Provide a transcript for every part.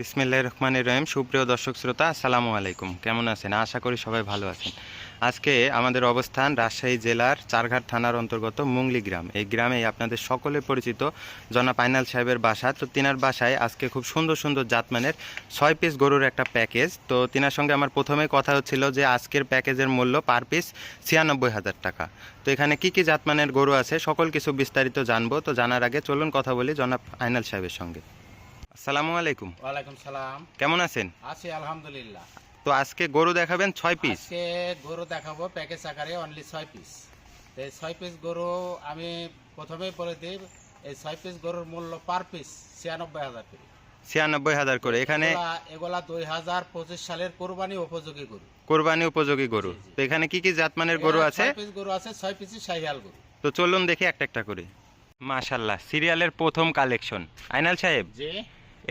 বিসমিল্লাহ রহমান রহিম। সুপ্রিয় দর্শক শ্রোতা, আসসালামু আলাইকুম। কেমন আছেন? আশা করি সবাই ভালো আছেন। আজকে আমাদের অবস্থান রাজশাহী জেলার চারঘাট থানার অন্তর্গত মুংলি গ্রাম। এই গ্রামেই আপনাদের সকলে পরিচিত জনা আইনাল সাহেবের বাসা। তো তিনার বাসায় আজকে খুব সুন্দর সুন্দর জাতমানের ছয় পিস গরুর একটা প্যাকেজ। তো তিনার সঙ্গে আমার প্রথমে কথা হচ্ছিল যে আজকের প্যাকেজের মূল্য পার পিস ছিয়ানব্বই হাজার টাকা। তো এখানে কি কি জাতমানের গরু আছে? সকল কিছু বিস্তারিত জানব। তো জানার আগে চলুন কথা বলি জনাব আইনাল সাহেবের সঙ্গে। আসসালামু আলাইকুম। ওয়ালাইকুম সালাম। কেমন আছেন? আছি আলহামদুলিল্লাহ। তো আজকে গরু দেখাবেন ছয় পিস আজকে গরু দেখাবো প্যাকেজ আকারে অনলি ছয় পিস এই ছয় পিস গরু আমি প্রথমেই বলে দিই এই ছয় পিস গরুর মূল্য পার পিস ছিয়ানব্বই হাজার করে। ছিয়ানব্বই হাজার করে। এখানে এগুলা- দুই হাজার পঁচিশ সালের কোরবানি উপযোগী গরু। কোরবানি উপযোগী গরু। তো এখানে কি কি জাতমানের গরু আছে? ছয় পিস গরু আছে ছয় পিসই শাহিয়াল গরু। তো চলুন দেখি একটা একটা করে। মাশাল্লাহ সিরিয়ালের প্রথম কালেকশন আইনাল সাহেব জি।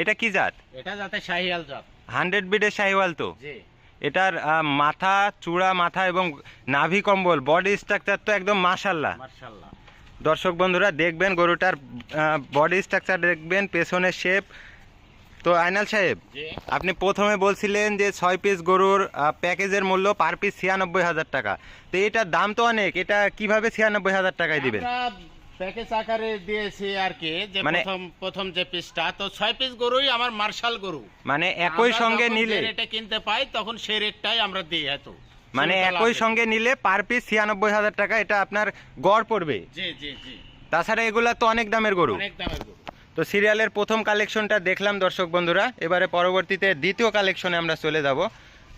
এটা কি জাত? এটা যাতে শাহিয়াল জাত। হান্ড্রেড বিডের শাহিওয়াল তো? জি। এটার মাথা চূড়া মাথা এবং নাভি কম্বল বডি স্ট্রাকচার তো একদম মাশাল্লাহ দর্শক বন্ধুরা দেখবেন গরুটার বডি স্ট্রাকচার দেখবেন পেছনের শেপ তো আইনাল সাহেব আপনি প্রথমে বলছিলেন যে ছয় পিস গরুর প্যাকেজের মূল্য পার পিস ছিয়ানব্বই হাজার টাকা। তো এটার দাম তো অনেক এটা কীভাবে ছিয়ানব্বই হাজার টাকায় দিবেন? প্যাকেজ আকারে দিয়েছি আর কি যে মানে- প্রথম প্রথম যে পিসটা। তো ছয় পিস গরুই আমার মার্শাল গরু। মানে একই সঙ্গে নিলে রেটে কিনতে পাই তখন সেই রেটটাই আমরা দিই এত। মানে একই সঙ্গে নিলে পার পিস ছিয়ানব্বই হাজার টাকা এটা আপনার গড় পড়বে। জি জি জি। তাছাড়া এগুলা তো অনেক দামের গরু। অনেক দামের গরু। তো সিরিয়ালের প্রথম কালেকশনটা দেখলাম দর্শক বন্ধুরা এবারে পরবর্তীতে দ্বিতীয় কালেকশনে আমরা চলে যাব।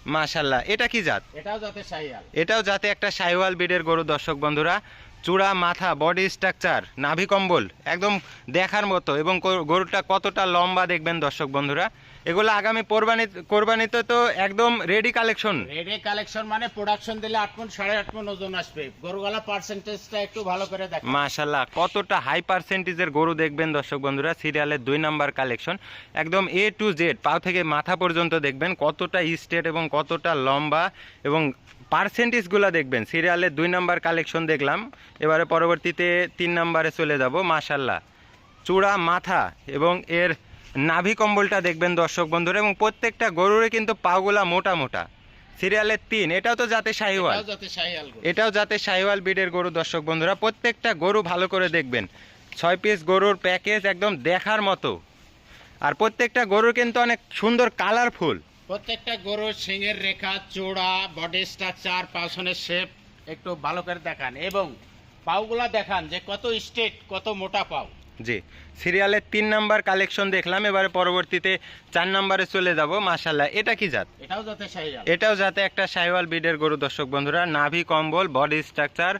মাশাল্লাহ এটা কি জাত? এটাও যাতে শাহিয়াল এটাও যাতে একটা সাইওয়াল বিডের গরু দর্শক বন্ধুরা। চূড়া মাথা বডি স্ট্রাকচার নাভি কম্বল একদম দেখার মতো এবং গরুটা কতটা লম্বা দেখবেন দর্শক বন্ধুরা। এগুলো আগামী কোরবানি কোরবানিতে তো একদম রেডি কালেকশন রেডি কালেকশন মানে প্রোডাকশন দিলে আট মন সাড়ে আট মন ওজন আসবে। গরুগুলা পার্সেন্টেজটা একটু ভালো করে দেখ মাশাল্লাহ কতটা হাই পার্সেন্টেজের গরু দেখবেন দর্শক বন্ধুরা সিরিয়ালের দুই নাম্বার কালেকশন একদম এ টু জেড পা থেকে মাথা পর্যন্ত দেখবেন কতটা স্টেট এবং কতটা লম্বা এবং পার্সেন্টেজগুলো দেখবেন। সিরিয়ালের দুই নাম্বার কালেকশন দেখলাম। এবারে পরবর্তীতে তিন নাম্বারে চলে যাব মাশাল্লাহ চূড়া মাথা এবং এর নাভি কম্বলটা দেখবেন দর্শক বন্ধুরা এবং প্রত্যেকটা গরুরে কিন্তু পাগুলা মোটা মোটা। সিরিয়ালের তিন এটাও তো যাতে শাহিওয়াল। এটাও যাতে সাহিওয়াল ব্রিডের গরু দর্শক বন্ধুরা প্রত্যেকটা গরু ভালো করে দেখবেন। ছয় পিস গরুর প্যাকেজ একদম দেখার মতো। আর প্রত্যেকটা গরুর কিন্তু অনেক সুন্দর কালারফুল। প্রত্যেকটা গরুর সিংয়ের রেখা চূড়া বডি স্ট্রাকচার পাশনের শেপ একটু ভালো করে দেখান। এবং পাউগুলা দেখান যে কত স্টেট কত মোটা পাও। জি সিরিয়ালের তিন নাম্বার কালেকশন দেখলাম এবারে পরবর্তীতে চার নাম্বারে চলে যাব মাশাল্লাহ এটা কি জাত? এটাও যাতে শাহিয়াল এটাও যাতে একটা সাহিওয়াল বিডের গরু দর্শক বন্ধুরা। নাভি কম্বল বডি স্ট্রাকচার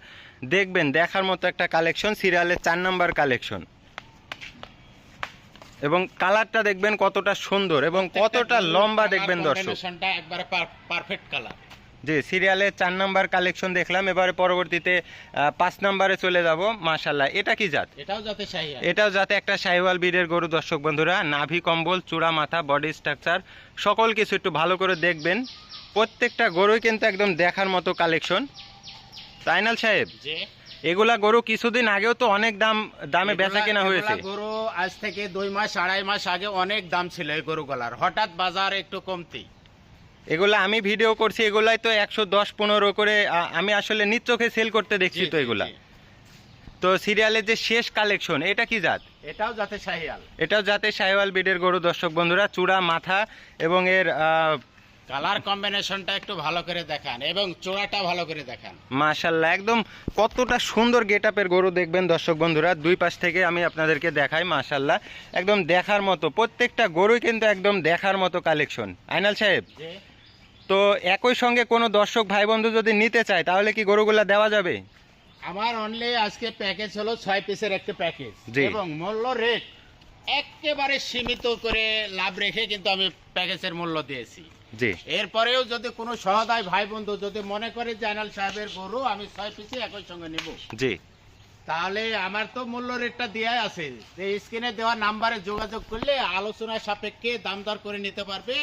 দেখবেন দেখার মতো একটা কালেকশন সিরিয়ালের চার নাম্বার কালেকশন এবং কালারটা দেখবেন কতটা সুন্দর এবং কতটা লম্বা দেখবেন দর্শক। একবারে পারফেক্ট কালার জি সিরিয়ালের চার নাম্বার কালেকশন দেখলাম এবারে পরবর্তীতে পাঁচ নাম্বারে চলে যাব মাশাল্লাহ এটা কি জাত? এটাও যাতে এটাও যাতে একটা সাহিওয়াল বিডের গরু দর্শক বন্ধুরা। নাভি কম্বল চূড়া মাথা বডি স্ট্রাকচার সকল কিছু একটু ভালো করে দেখবেন। প্রত্যেকটা গরুই কিন্তু একদম দেখার মতো কালেকশন তাইনাল সাহেব এগুলা গরু কিছুদিন আগেও তো অনেক দাম দামে বেচা কেনা হয়েছে। গরু আজ থেকে দুই মাস আড়াই মাস আগে অনেক দাম ছিল এই গরু গরুগুলার। হঠাৎ বাজার একটু কমতি। এগুলা আমি ভিডিও করছি এগুলাই তো একশো দশ পনেরো করে আমি আসলে নিজ চোখে সেল করতে দেখছি তো এগুলা। তো সিরিয়ালের যে শেষ কালেকশন এটা কি জাত? এটাও যাতে শাহিয়াল। এটাও যাতে সাহেওয়াল বিডের গরু দর্শক বন্ধুরা চূড়া মাথা এবং এর কালার কম্বিনেশনটা একটু ভালো করে দেখান এবং চোড়াটা ভালো করে দেখান। মাশাল্লাহ একদম কতটা সুন্দর গেট আপের গরু দেখবেন দর্শক বন্ধুরা। দুই পাশ থেকে আমি আপনাদেরকে দেখাই মাশাল্লাহ একদম দেখার মতো প্রত্যেকটা গরুই কিন্তু একদম দেখার মতো কালেকশন আইনাল সাহেব? তো একই সঙ্গে কোনো দর্শক ভাই বন্ধু যদি নিতে চায় তাহলে কি গরুগুলা দেওয়া যাবে? আমার অনলি আজকে প্যাকেজ হলো ছয় পিসের একটা প্যাকেজ এবং মূল্য রেট একেবারে সীমিত করে লাভ রেখে কিন্তু আমি প্যাকেজের মূল্য দিয়েছি। এরপরেও যদি কোনো সহদায় ভাই বন্ধু যদি মনে করে জানাল সাহেবের গরু আমি ছয় পিসে একই সঙ্গে নেব। জি। তাহলে আমার তো মূল্য রেটটা দেওয়াই আছে। যে স্ক্রিনে দেওয়া নাম্বারে যোগাযোগ করলে আলোচনার সাপেক্ষে দাম দর করে নিতে পারবে।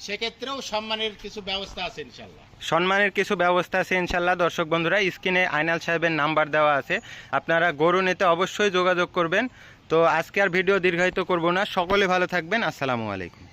সেক্ষেত্রেও সম্মানের কিছু ব্যবস্থা আছে ইনশাল্লাহ সম্মানের কিছু ব্যবস্থা আছে ইনশাল্লাহ দর্শক বন্ধুরা স্ক্রিনে আইনাল সাহেবের নাম্বার দেওয়া আছে। আপনারা গরু নিতে অবশ্যই যোগাযোগ করবেন। তো আজকে আর ভিডিও দীর্ঘায়িত করব না। সকলে ভালো থাকবেন। আসসালামু আলাইকুম।